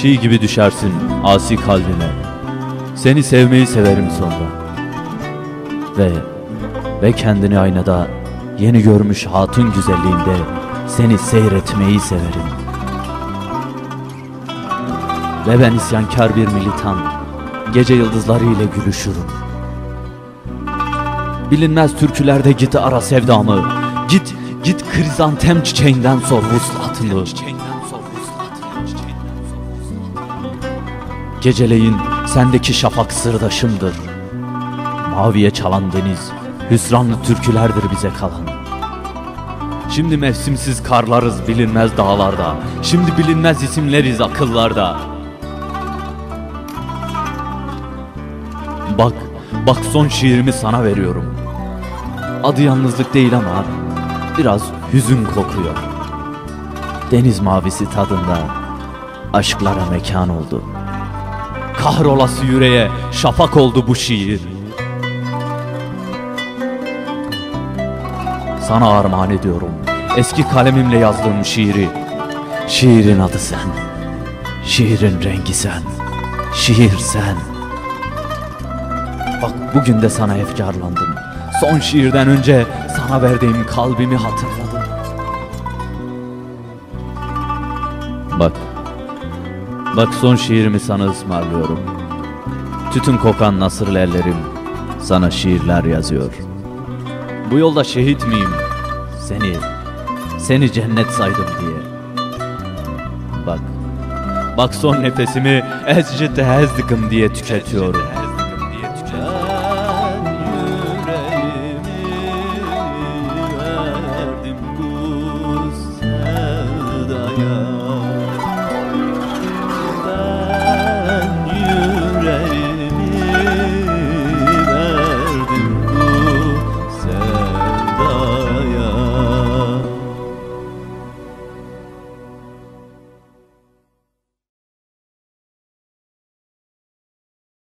çiğ gibi düşersin asi kalbime. Seni sevmeyi severim sonra. Ve ve kendini aynada yeni görmüş hatun güzelliğinde seni seyretmeyi severim. Ve ben isyankar bir militan, gece yıldızları ile gülüşürüm. Bilinmez türkülerde git ara sevdamı, git git krizantem çiçeğinden sor vuslatını. Geceleyin sendeki şafak sırdaşımdır. Maviye çalan deniz, hüsranlı türkülerdir bize kalan. Şimdi mevsimsiz karlarız bilinmez dağlarda. Şimdi bilinmez isimleriz akıllarda. Bak, bak son şiirimi sana veriyorum. Adı yalnızlık değil ama biraz hüzün kokuyor. Deniz mavisi tadında aşklara mekan oldu. Kahrolası yüreğe şafak oldu bu şiir. Sana armağan ediyorum eski kalemimle yazdığım şiiri. Şiirin adı sen, şiirin rengi sen, şiir sen. Bak bugün de sana efkarlandım. Son şiirden önce sana verdiğim kalbimi hatırladım. Bak, bak son şiirimi sana ısmarlıyorum. Tütün kokan nasırlı ellerim sana şiirler yazıyor. Bu yolda şehit miyim? Seni, seni cennet saydım diye. Bak, bak son nefesimi ezcite ezdikim diye tüketiyorum.